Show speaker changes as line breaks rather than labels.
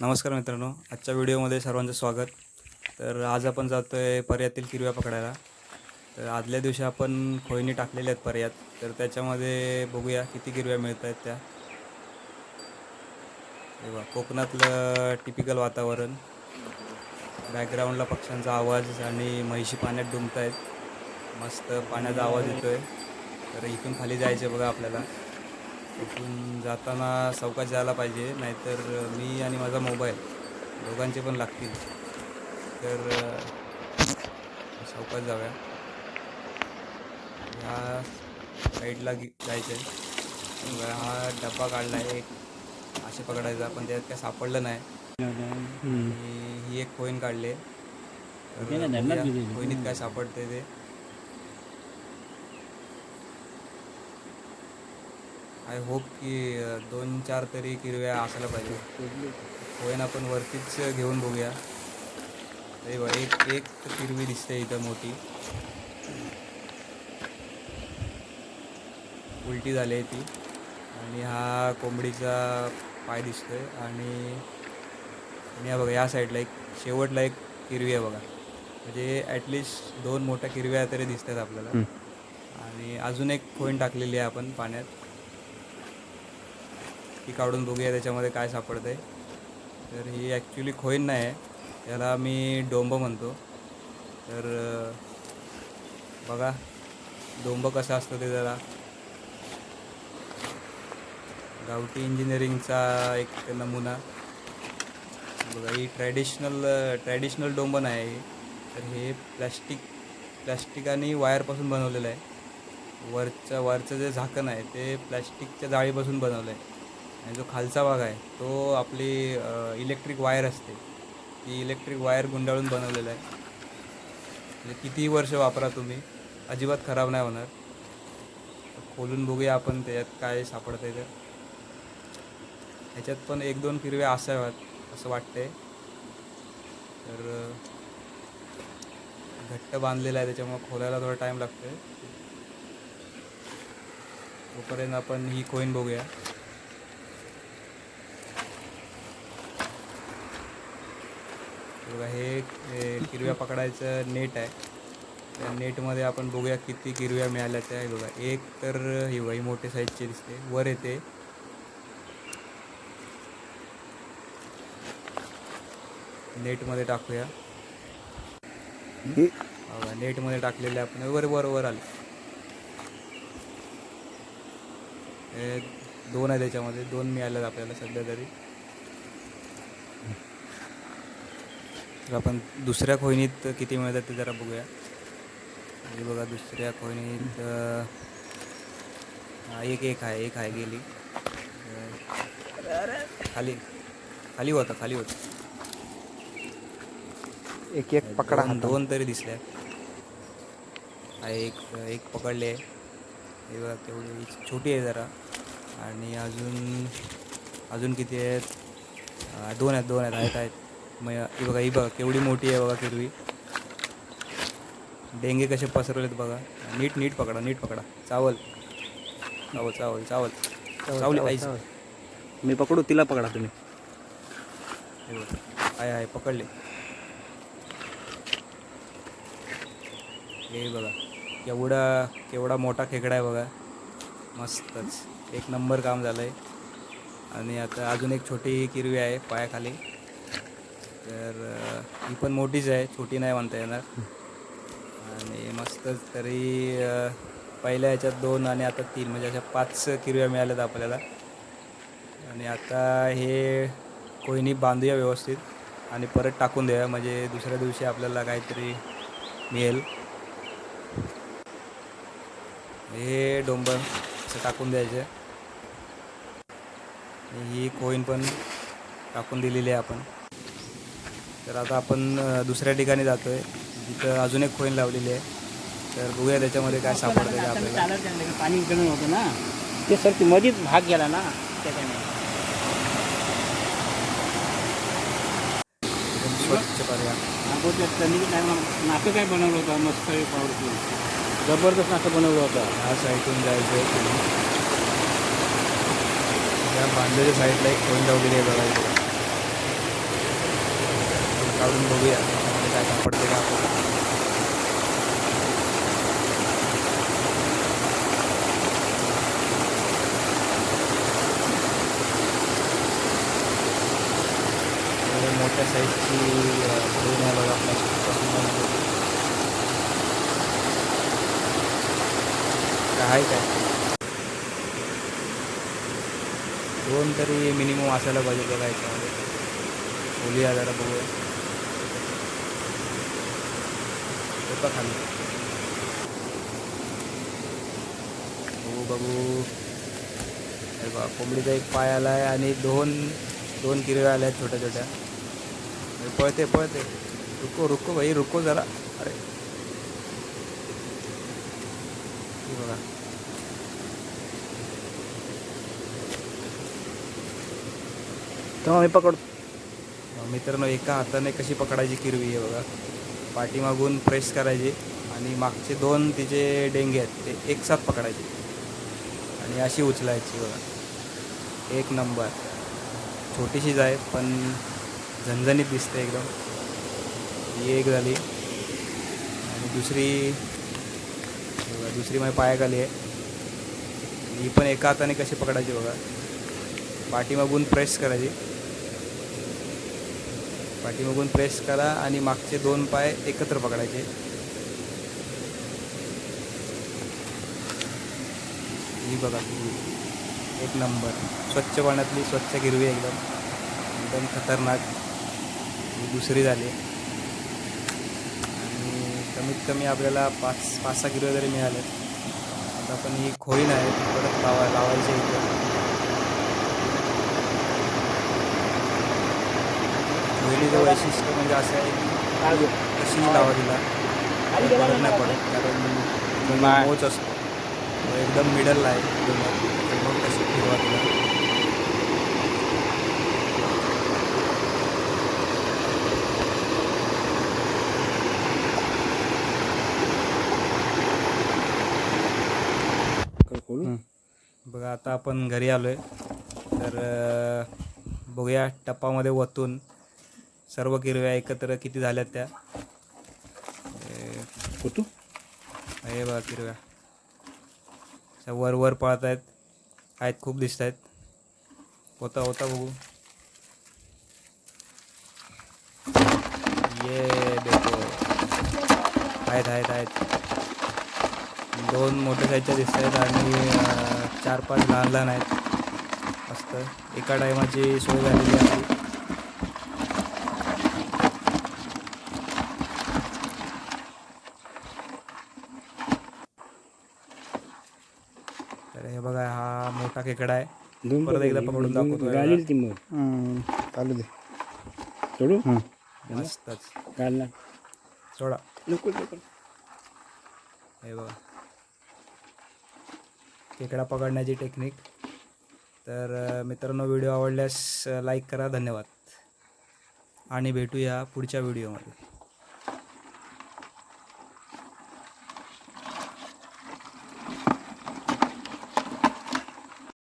नमस्कार मित्रांनो आजच्या व्हिडिओमध्ये सर्वांचं स्वागत. तर आज आपण जातो आहे पर्यातील किरव्या पकडायला. तर आदल्या दिवशी आपण खोयनी टाकलेल्या आहेत पर्यात. तर त्याच्यामध्ये बघूया किती किरव्या मिळत आहेत त्या. हे बघा कोकणातलं टिपिकल वातावरण. बॅकग्राऊंडला पक्ष्यांचा आवाज आणि म्हैशी पाण्यात डुंबत आहेत मस्त पाण्याचा आवाज येतो आहे तर इथून खाली जायचं बघा आपल्याला. इथून जाताना सावकाश जायला पाहिजे नाहीतर मी आणि माझा मोबाईल दोघांचे पण लागतील. तर सावकाश जाऊया. ह्या साईडला जायचं आहे हा डब्बा काढला आहे एक. असे पकडायचा पण त्यात काय सापडलं नाही. ही एक कोईन काढली. कोईनीत काय सापडते ते? आय होप की दोन चार तरी किरव्या असायला पाहिजे. कोईन आपण वरतीच घेऊन बघूया. बघ, एक एक किरवी दिसते इथं मोठी. उलटी झाली आहे ती. आणि हा कोंबडीचा पाय दिसतोय. आणि आणि हा बघा या साईडला एक शेवटला एक किरवी आहे बघा. म्हणजे ॲटलिस्ट दोन मोठ्या किरव्या तरी दिसतात आपल्याला. आणि अजून एक खोईन टाकलेली आहे आपण पाण्यात. ती काढून बघूया त्याच्यामध्ये काय सापडतंय. तर ही ॲक्च्युली खोईन नाही आहे. त्याला मी डोंब म्हणतो. तर बघा डोंब कसं असतं ते जरा. गावठी इंजिनिअरिंगचा एक नमुना. बघा ही ट्रॅडिशनल ट्रॅडिशनल डोंब नाही आहे. तर हे प्लॅस्टिक प्लॅस्टिक आणि वायरपासून बनवलेलं आहे. वरचं वरचं जे झाकण आहे ते प्लॅस्टिकच्या जाळीपासून बनवलं आहे आणि जो खालचा भाग आहे तो आपली इलेक्ट्रिक वायर असते. ती इलेक्ट्रिक वायर गुंडाळून बनवलेलं आहे. म्हणजे कितीही वर्ष वापरा तुम्ही अजिबात खराब नाही होणार. खोलून बघूया आपण त्याच्यात काय सापडतं आहे तर ह्याच्यात पण एक दोन किरव्या असाव्यात असं वाटतंय. तर घट्ट बांधलेलं आहे त्याच्यामुळे खोलायला थोडा टाईम लागतोय. तोपर्यंत आपण ही कोईन बघूया. हे बघा हे किरव्या पकडायचं नेट आहे. त्या नेटमध्ये आपण बघूया किती किरव्या मिळाल्या त्या बघा. एक तर ही बघा ही मोठ्या साईजची दिसते. वर येते. नेटमध्ये टाकूया. बघा नेटमध्ये टाकलेले आपण. वर वर वर आले. हे दोन आहे त्याच्यामध्ये. दोन मिळाल्यात आपल्याला सध्या तरी. तर आपण दुसऱ्या खोईनीत किती मिळतात ते जरा बघूया. हे बघा दुसऱ्या खोईनीत हा, एक एक आहे एक आहे गेली. खाली खाली होता खाली होता.
एक एक पकडा
दोन तरी दिसल्या. एक एक पकडले. आहे हे बघा तेवढी छोटी आहे जरा. आणि अजून अजून किती आहेत? दोन आहेत दोन आहेत आहेत आहेत. मग ही बघा ही बघा केवढी मोठी आहे बघा किरवी. डेंगे कसे पसरवलेत बघा. नीट नीट पकडा नीट पकडा. चावल. चावल चावल चावल. चावली आईच
मी पकडू तिला पकडा तुम्ही.
बघा. आहे आहे पकडले. हे बघा केवढा केवढा मोठा खेकडा आहे बघा. मस्तच. एक नंबर काम झालं आहे आणि आता अजून एक छोटी किरवी आहे पायाखाली. तर ही पण मोठीच आहे छोटी नाही म्हणता येणार. आणि मस्तच तरी पहिल्या ह्याच्यात दोन आणि आता तीन म्हणजे अशा पाच किरव्या मिळाल्यात आपल्याला. आणि आता हे कोयनी बांधूया व्यवस्थित आणि परत टाकून देऊया म्हणजे दुसऱ्या दिवशी आपल्याला काहीतरी मिळेल. हे डोंबर असं टाकून द्यायचे. ही कोईन पण टाकून दिलेली आहे आपण. तर आता आपण दुसऱ्या ठिकाणी जातो आहे तिथं अजून एक कोईन लावलेली आहे. तर बघूया त्याच्यामध्ये काय सापडतं ते आपल्याला.
पाणी इकडून होतं ना. ते सर ती मधीच भाग गेला ना त्याच्याने.
स्वच्छ पर्याय.
काय म्हण- नाटक काय बनवलं होतं? मस्त जबरदस्त नाटक बनवलं होतं.
ह्या साईडून जायचं आहे. त्या बांधलेल्या साईडला एक कोण लावलेली आहे बघा इकडे काढून बघूया. म्हणजे काय सापडते का? आपल्याला मोठ्या साईजची दोन आहे बघा. प्लास्टिकपासून काय काय? दोन तरी मिनिमम असायला पाहिजे बघा याच्यामध्ये. बोलूया जरा बघूया. होता खाली बघू बघू. हे बघा कोंबडीचा एक पाय आला आहे आणि दोन दोन किरव्या आल्या आहेत छोट्या छोट्या. हे पळते पळते. रुको रुको भाई रुको जरा. अरे. बघा.
तेव्हा मी पकडतो.
मित्रांनो एका हाताने कशी पकडायची किरवी आहे बघा. पाठीमागून प्रेस करायची आणि मागचे दोन तिचे डेंगे आहेत ते एकसाथ पकडायचे. आणि अशी उचलायची बघा. एक नंबर. छोटीशीच आहे पण झणझणीत दिसते एकदम. ही एक झाली. आणि दुसरी बघा दुसरी माझ्या पायाखाली आहे. ही पण एका हाताने कशी पकडायची बघा. पाठीमागून प्रेस करायची. पाठीमागून प्रेस करा आणि मागचे दोन पाय एकत्र पकडायचे. ही बघा एक नंबर. स्वच्छ पाण्यातली स्वच्छ गिरवी एकदम. एकदम खतरनाक. दुसरी झाली. आणि कमीत कमी आपल्याला पाच पाच सहा गिरव्या जरी मिळाल्या आता आपण ही खोईन आहे परत लावा लावायची आहे खोईलीचं वैशिष्ट्य म्हणजे असं आहे की कशी लावा तिला. फरक नाही पडत. कारण. मोच असतो. तो एकदम मिडलला आहे. मग कशी फिरवा तिला. बघा आता आपण घरी आलो आहे तर बघूया टप्पामध्ये वतून सर्व किरव्या एकत्र किती झाल्यात त्या? हे-
होतो
हे बघा किरव्या. वर वर पळत आहेत आहेत खूप दिसत आहेत होता होता बघू. ये देखो आहेत आहेत आहेत. दोन मोठ्या साईजच्या दिसत आहेत आणि चार पाच लहान लहान आहेत. मस्त. एका टायमाची सोय झालेली आहे. तर हे बघा हा मोठा खेकडा आहे. परत एकदा पकडून दाखवतो
ती मग.
चालू दे.
सोडू?
हं.
मस्तच.
काढला
सोडा.
नको
हे बघा. खेकडा पकडण्याची टेक्निक तर मित्रांनो व्हिडिओ आवडल्यास लाईक करा. धन्यवाद. आणि भेटूया पुढच्या व्हिडिओमध्ये.